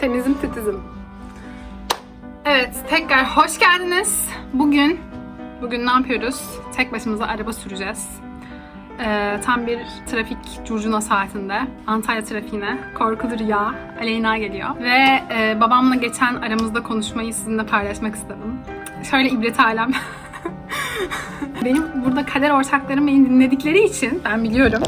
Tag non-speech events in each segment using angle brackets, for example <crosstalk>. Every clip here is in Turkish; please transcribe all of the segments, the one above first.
Temizim titizim. Evet, tekrar hoş geldiniz. Bugün, bugün ne yapıyoruz? Tek başımıza araba süreceğiz. Ee, tam bir trafik curcuna saatinde Antalya trafiğine korkulu rüya Aleyna geliyor. Ve e, babamla geçen aramızda konuşmayı sizinle paylaşmak istedim. Şöyle ibret alem. <laughs> Benim burada kader ortaklarım beni dinledikleri için ben biliyorum.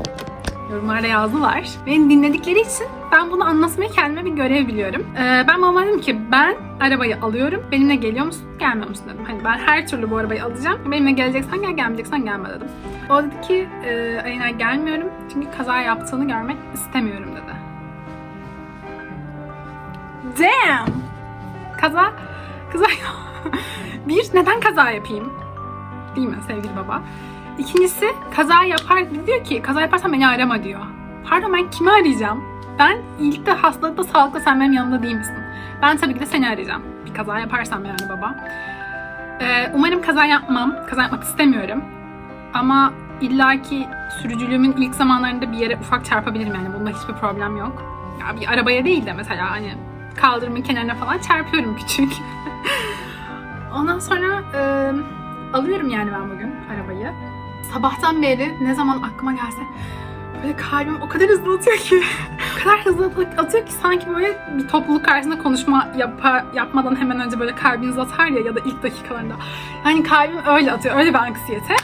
Yorumlarda yazdılar. Beni dinledikleri için ben bunu anlatmayı kendime bir görev biliyorum. Ee, ben babama dedim ki ben arabayı alıyorum. Benimle geliyor musun? Gelmiyor musun dedim. Hani ben her türlü bu arabayı alacağım. Benimle geleceksen gel, gelmeyeceksen gelme dedim. O dedi ki e, Aleyna gelmiyorum çünkü kaza yaptığını görmek istemiyorum dedi. Damn! Kaza, kaza <laughs> Bir, neden kaza yapayım? Değil mi sevgili baba? İkincisi kaza yapar diyor ki kaza yaparsan beni arama diyor. Pardon ben kimi arayacağım? Ben iyilikte, hastalıkta, sağlıkta sen benim yanımda değil misin? Ben tabii ki de seni arayacağım. Bir kaza yaparsam yani baba. Ee, umarım kaza yapmam. Kaza yapmak istemiyorum. Ama illaki sürücülüğümün ilk zamanlarında bir yere ufak çarpabilirim yani. Bunda hiçbir problem yok. Ya bir arabaya değil de mesela hani kaldırımın kenarına falan çarpıyorum küçük. <laughs> Ondan sonra e, alıyorum yani ben bugün arabayı. Sabahtan beri ne zaman aklıma gelse böyle kalbim o kadar hızlı atıyor ki <laughs> kadar hızlı atıyor ki sanki böyle bir topluluk karşısında konuşma yapa, yapmadan hemen önce böyle kalbiniz atar ya ya da ilk dakikalarında. Yani kalbim öyle atıyor. Öyle bir anksiyete.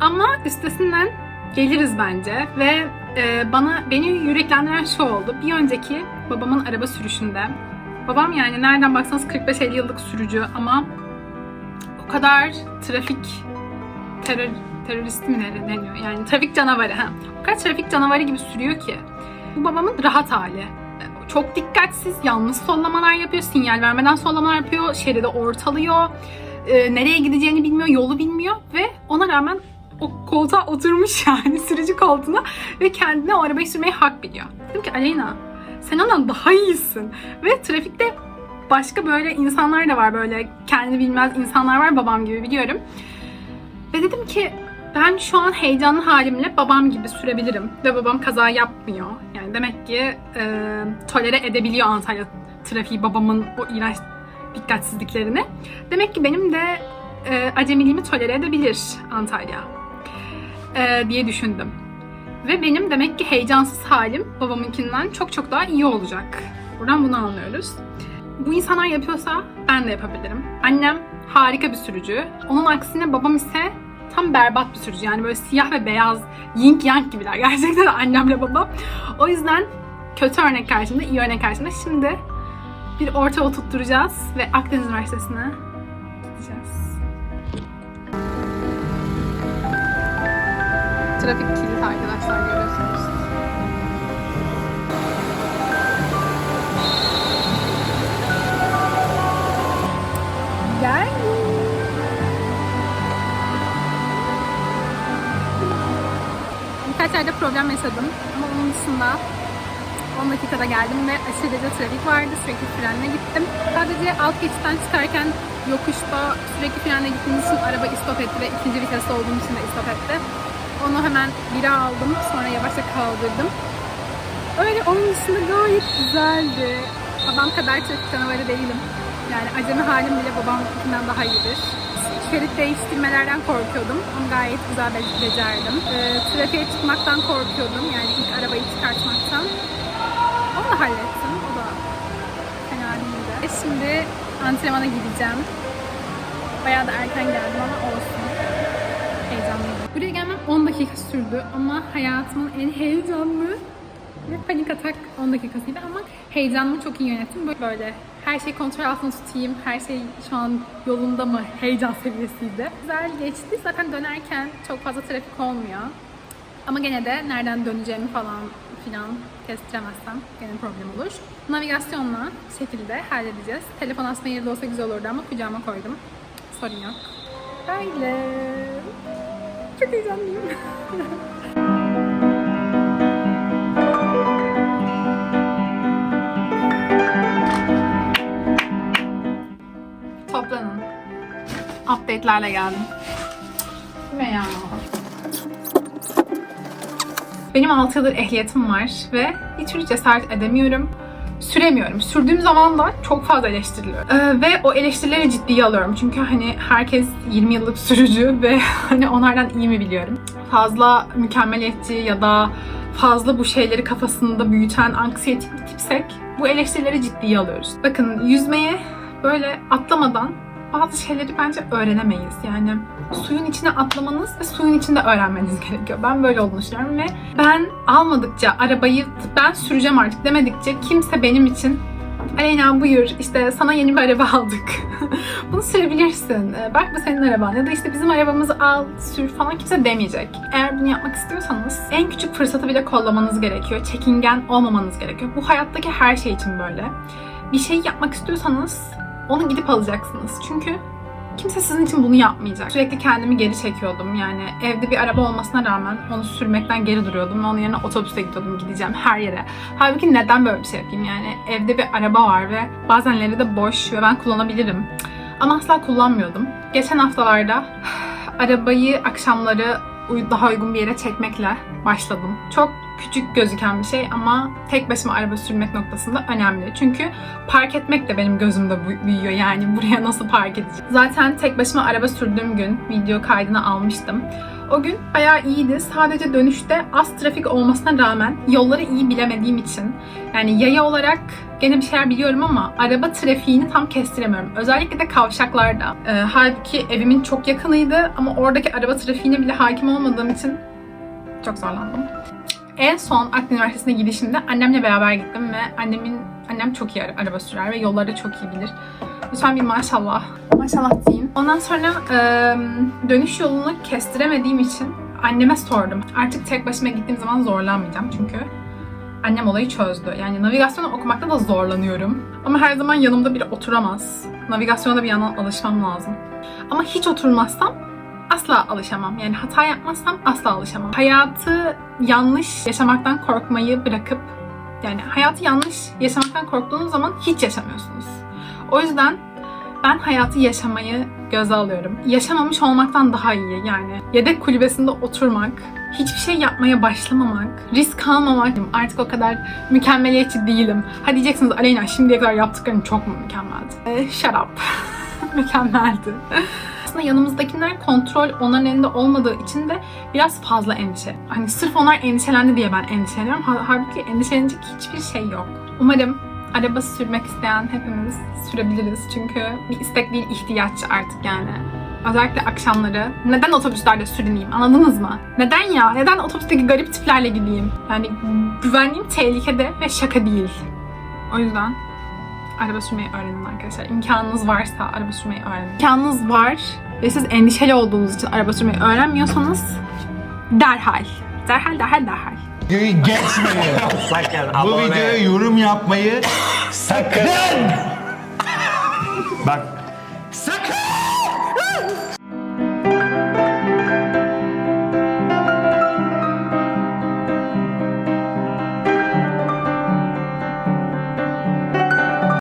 Ama üstesinden geliriz bence ve e, bana beni yüreklendiren şu oldu. Bir önceki babamın araba sürüşünde babam yani nereden baksanız 45-50 yıllık sürücü ama o kadar trafik terör teröristi mi deniyor? Yani trafik canavarı. Ha. O kadar trafik canavarı gibi sürüyor ki. Bu babamın rahat hali. Çok dikkatsiz, yanlış sollamalar yapıyor, sinyal vermeden sollamalar yapıyor, şeridi ortalıyor, e, nereye gideceğini bilmiyor, yolu bilmiyor ve ona rağmen o koltuğa oturmuş <laughs> yani sürücü koltuğuna ve kendine o arabayı sürmeyi hak biliyor. Dedim ki Aleyna sen ondan daha iyisin ve trafikte başka böyle insanlar da var böyle kendini bilmez insanlar var babam gibi biliyorum. Ve dedim ki ben şu an heyecanlı halimle babam gibi sürebilirim. Ve babam kaza yapmıyor. Yani demek ki e, tolere edebiliyor Antalya trafiği babamın o iğrenç dikkatsizliklerini. Demek ki benim de e, acemiliğimi tolere edebilir Antalya e, diye düşündüm. Ve benim demek ki heyecansız halim babamınkinden çok çok daha iyi olacak. Buradan bunu anlıyoruz. Bu insanlar yapıyorsa ben de yapabilirim. Annem harika bir sürücü. Onun aksine babam ise tam berbat bir sürücü. Yani böyle siyah ve beyaz, yin yang gibiler. <laughs> Gerçekten annemle babam. O yüzden kötü örnek karşımda, iyi örnek karşımda. Şimdi bir orta yol tutturacağız ve Akdeniz Üniversitesi'ne gideceğiz. Trafik kilit arkadaşlar görüyorsunuz. Yerde problem yaşadım ama onun dışında 10 dakikada geldim ve aşırı derece trafik vardı. Sürekli frenle gittim. Sadece alt geçitten çıkarken yokuşta sürekli frenle gittiğim için araba istop etti ve ikinci viteste olduğum için de istop etti. Onu hemen bire aldım. Sonra yavaşça kaldırdım. Öyle onun dışında gayet güzeldi. Babam kadar trafik canavarı değilim. Yani acemi halim bile babamkinden daha iyidir. Şerit değiştirmelerden korkuyordum ama gayet güzel be- becerdim. Ee, trafiğe çıkmaktan korkuyordum yani ilk arabayı çıkartmaktan. Onu da hallettim. O da fena değildi. E şimdi antrenmana gideceğim. Bayağı da erken geldim ama olsun. Heyecanlıyım. Buraya gelmem 10 dakika sürdü ama hayatımın en heyecanlı ve panik atak 10 dakikasıydı ama heyecanımı çok iyi yönettim. Böyle her şeyi kontrol altında tutayım, her şey şu an yolunda mı heyecan seviyesiydi. Güzel geçti. Zaten dönerken çok fazla trafik olmuyor. Ama gene de nereden döneceğimi falan filan kestiremezsem gene problem olur. Navigasyonla şekilde halledeceğiz. Telefon asma yeri de olsa güzel olurdu ama kucağıma koydum. Sorun yok. Böyle. Çok heyecanlıyım. <laughs> Toplanın. Update'lerle geldim. Ne ya? Benim 6 yıldır ehliyetim var ve bir türlü cesaret edemiyorum. süremiyorum. Sürdüğüm zaman da çok fazla eleştiriliyor. Ee, ve o eleştirileri ciddiye alıyorum. Çünkü hani herkes 20 yıllık sürücü <laughs> ve hani onlardan iyi mi biliyorum. Fazla mükemmeliyetçi ya da fazla bu şeyleri kafasında büyüten anksiyetik bir tipsek bu eleştirileri ciddiye alıyoruz. Bakın yüzmeye böyle atlamadan bazı şeyleri bence öğrenemeyiz. Yani suyun içine atlamanız ve suyun içinde öğrenmeniz gerekiyor. Ben böyle olduğunu düşünüyorum ve ben almadıkça arabayı ben süreceğim artık demedikçe kimse benim için Aleyna buyur işte sana yeni bir araba aldık. <laughs> Bunu sürebilirsin. Ee, Bak bu senin araban ya da işte bizim arabamızı al sür falan kimse demeyecek. Eğer bunu yapmak istiyorsanız en küçük fırsatı bile kollamanız gerekiyor. Çekingen olmamanız gerekiyor. Bu hayattaki her şey için böyle. Bir şey yapmak istiyorsanız onu gidip alacaksınız. Çünkü kimse sizin için bunu yapmayacak. Sürekli kendimi geri çekiyordum. Yani evde bir araba olmasına rağmen onu sürmekten geri duruyordum. Onun yerine otobüste gidiyordum gideceğim her yere. Halbuki neden böyle bir şey yapayım yani? Evde bir araba var ve bazenleri de boş ve ben kullanabilirim. Ama asla kullanmıyordum. Geçen haftalarda <sighs> arabayı akşamları daha uygun bir yere çekmekle başladım. Çok küçük gözüken bir şey ama tek başıma araba sürmek noktasında önemli. Çünkü park etmek de benim gözümde büyüyor. Yani <laughs> buraya nasıl park edeceğim? Zaten tek başıma araba sürdüğüm gün video kaydını almıştım. O gün bayağı iyiydi. Sadece dönüşte az trafik olmasına rağmen yolları iyi bilemediğim için yani yaya olarak gene bir şeyler biliyorum ama araba trafiğini tam kestiremiyorum. Özellikle de kavşaklarda. Ee, halbuki evimin çok yakınıydı ama oradaki araba trafiğine bile hakim olmadığım için çok zorlandım. En son Akdeniz Üniversitesi'ne gidişimde annemle beraber gittim ve annemin annem çok iyi ara- araba sürer ve yolları çok iyi bilir. Lütfen bir maşallah. Maşallah diyeyim. Ondan sonra e, dönüş yolunu kestiremediğim için anneme sordum. Artık tek başıma gittiğim zaman zorlanmayacağım çünkü annem olayı çözdü. Yani navigasyonu okumakta da zorlanıyorum. Ama her zaman yanımda biri oturamaz. Navigasyona da bir yandan alışmam lazım. Ama hiç oturmazsam asla alışamam. Yani hata yapmazsam asla alışamam. Hayatı yanlış yaşamaktan korkmayı bırakıp yani hayatı yanlış yaşamaktan korktuğunuz zaman hiç yaşamıyorsunuz. O yüzden ben hayatı yaşamayı göze alıyorum. Yaşamamış olmaktan daha iyi yani. Yedek kulübesinde oturmak, hiçbir şey yapmaya başlamamak, risk almamak. Artık o kadar mükemmeliyetçi değilim. Ha diyeceksiniz Aleyna şimdiye kadar yaptıkların çok mu mükemmeldi? Ee, shut up. <laughs> Mükemmeldi. Aslında yanımızdakiler kontrol onların elinde olmadığı için de biraz fazla endişe. Hani sırf onlar endişelendi diye ben endişeleniyorum. Ha- Halbuki endişelenecek hiçbir şey yok. Umarım araba sürmek isteyen hepimiz sürebiliriz. Çünkü bir istek değil ihtiyaç artık yani. Özellikle akşamları. Neden otobüslerde sürüneyim anladınız mı? Neden ya? Neden otobüsteki garip tiplerle gideyim? Yani güvenliğim tehlikede ve şaka değil. O yüzden araba sürmeyi öğrenin arkadaşlar. İmkanınız varsa araba sürmeyi öğrenin. İmkanınız var ve siz endişeli olduğunuz için araba sürmeyi öğrenmiyorsanız derhal. Derhal, derhal, derhal. Videoyu geçmeyin. Sakın Bu abone. videoya yorum yapmayı sakın. Bak Sakın.